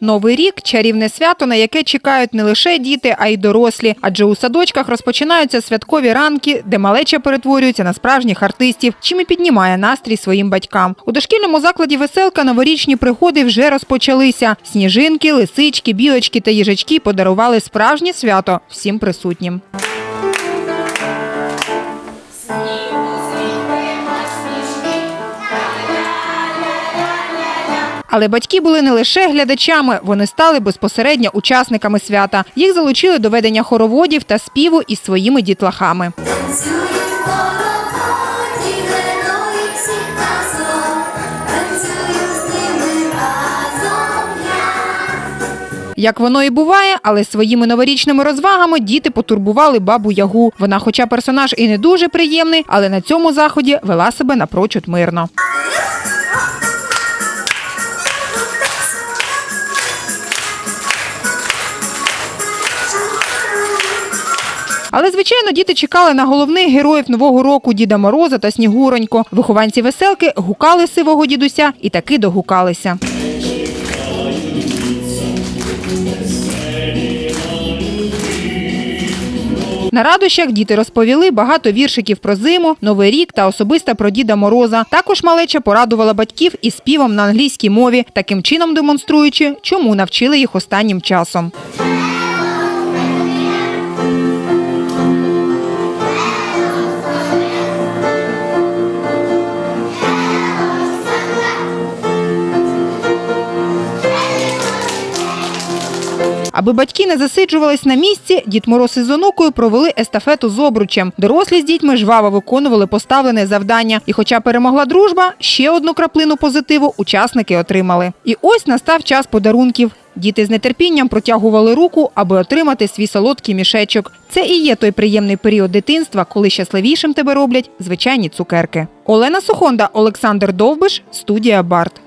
Новий рік чарівне свято, на яке чекають не лише діти, а й дорослі. Адже у садочках розпочинаються святкові ранки, де малеча перетворюється на справжніх артистів, чим і піднімає настрій своїм батькам. У дошкільному закладі веселка новорічні приходи вже розпочалися. Сніжинки, лисички, білочки та їжачки подарували справжнє свято всім присутнім. Але батьки були не лише глядачами, вони стали безпосередньо учасниками свята. Їх залучили до ведення хороводів та співу із своїми дітлахами. Як воно і буває, але своїми новорічними розвагами діти потурбували бабу Ягу. Вона, хоча персонаж і не дуже приємний, але на цьому заході вела себе напрочуд мирно. Але звичайно, діти чекали на головних героїв нового року Діда Мороза та Снігуронько. Вихованці веселки гукали сивого дідуся і таки догукалися. На радощах діти розповіли багато віршиків про зиму, новий рік та особисто про Діда Мороза. Також малеча порадувала батьків із співом на англійській мові, таким чином демонструючи, чому навчили їх останнім часом. Аби батьки не засиджувались на місці, Дід Мороз із онукою провели естафету з обручем. Дорослі з дітьми жваво виконували поставлене завдання. І хоча перемогла дружба, ще одну краплину позитиву учасники отримали. І ось настав час подарунків. Діти з нетерпінням протягували руку, аби отримати свій солодкий мішечок. Це і є той приємний період дитинства, коли щасливішим тебе роблять звичайні цукерки. Олена Сухонда, Олександр Довбиш, студія Барт.